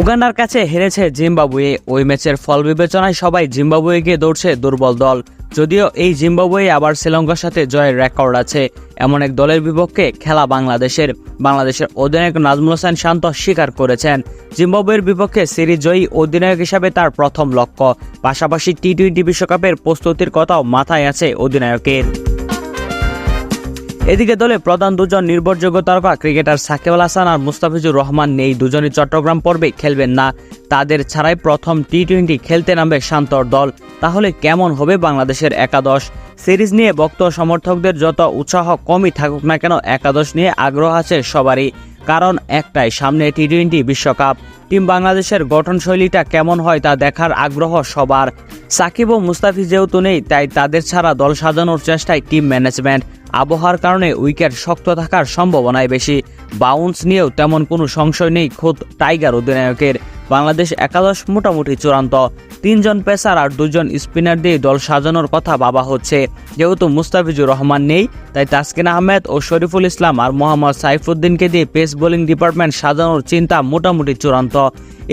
উগান্ডার কাছে হেরেছে জিম্বাবুয়ে। ওই ম্যাচের ফল বিবেচনায় সবাই জিম্বাবুয়েকে দৌড়ছে দুর্বল দল। যদিও এই জিম্বাবুয়ে আবার শ্রীলঙ্কার সাথে জয়ের রেকর্ড আছে। এমন এক দলের বিপক্ষে খেলা বাংলাদেশের। বাংলাদেশের অধিনায়ক নাজমুল হোসেন শান্ত স্বীকার করেছেন, জিম্বাবুয়ের বিপক্ষে সিরিজ জয়ী অধিনায়ক হিসাবে তার প্রথম লক্ষ্য। পাশাপাশি টি টোয়েন্টি বিশ্বকাপের প্রস্তুতির কথাও মাথায় আছে অধিনায়কের। এদিকে দলে প্রধান দুজন নির্ভরযোগ্য তারকা ক্রিকেটার সাকিব আল হাসান আর মুস্তাফিজুর রহমান নেই। দুজনই চট্টগ্রাম পর্বে খেলবেন না। তাদের ছাড়াই প্রথম টি টোয়েন্টি খেলতে নামবে শান্তর দল। তাহলে কেমন হবে বাংলাদেশের একাদশ? সিরিজ নিয়ে বক্ত সমর্থকদের যত উৎসাহ কমই থাকুক না কেন, একাদশ নিয়ে আগ্রহ আছে সবারই। কারণ একটাই, সামনে টি টোয়েন্টি বিশ্বকাপ। টিম বাংলাদেশের গঠনশৈলীটা কেমন হয় তা দেখার আগ্রহ সবার। সাকিব ও মুস্তাফি যেহেতু নেই, তাই তাদের ছাড়া দল সাজানোর চেষ্টায় টিম ম্যানেজমেন্ট। আবহাওয়ার কারণে উইকেট শক্ত থাকার সম্ভাবনায় বেশি। বাউন্স নিয়েও তেমন কোনো সংশয় নেই খোদ টাইগার অধিনায়কের। বাংলাদেশ একাদশ মোটামুটি চূড়ান্ত। তিনজন পেসার আর দুজন স্পিনার দিয়ে দল সাজানোর কথা ভাবা হচ্ছে। যেহেতু মুস্তাফিজুর রহমান নেই, তাই তাসকিন আহমেদ ও শরীফুল ইসলাম আর মোহাম্মদ সাইফুদ্দিনকে দিয়ে পেস বোলিং ডিপার্টমেন্ট সাজানোর চিন্তা মোটামুটি চূড়ান্ত।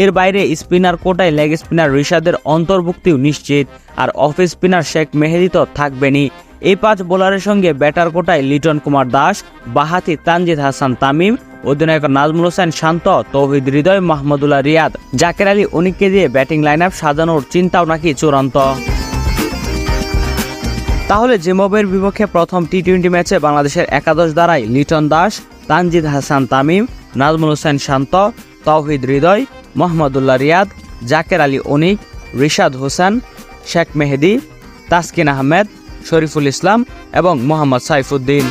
এর বাইরে স্পিনার কোটায় লেগ স্পিনার রিশাদের অন্তর্ভুক্তিও নিশ্চিত, আর অফ স্পিনার শেখ মেহেদি তো থাকবেনই। এই পাঁচ বোলারের সঙ্গে ব্যাটার কোটায় লিটন কুমার দাস, বাহাতি তানজিদ হাসান তামিম অধিনায়ক নাজমুল হোসেন শান্ত, তৌহিদ হৃদয় মাহমুদুল্লাহ রিয়াদ, জাকের আলী অনিককে দিয়ে ব্যাটিং লাইন আপ সাজানোর চিন্তাও নাকি চূড়ান্ত। তাহলে জিম্বাবুয়ের বিপক্ষে প্রথম টি টোয়েন্টি ম্যাচে বাংলাদেশের একাদশ দ্বারাই লিটন দাস, তানজিদ হাসান তামিম, নাজমুল হোসেন শান্ত, তৌহিদ হৃদয় মোহাম্মদুল্লাহ রিয়াদ, জাকের আলী অনিক রিশাদ হোসেন, শেখ মেহেদি, তাসকিন আহমেদ, শরীফুল ইসলাম এবং মোহাম্মদ সাইফুদ্দিন।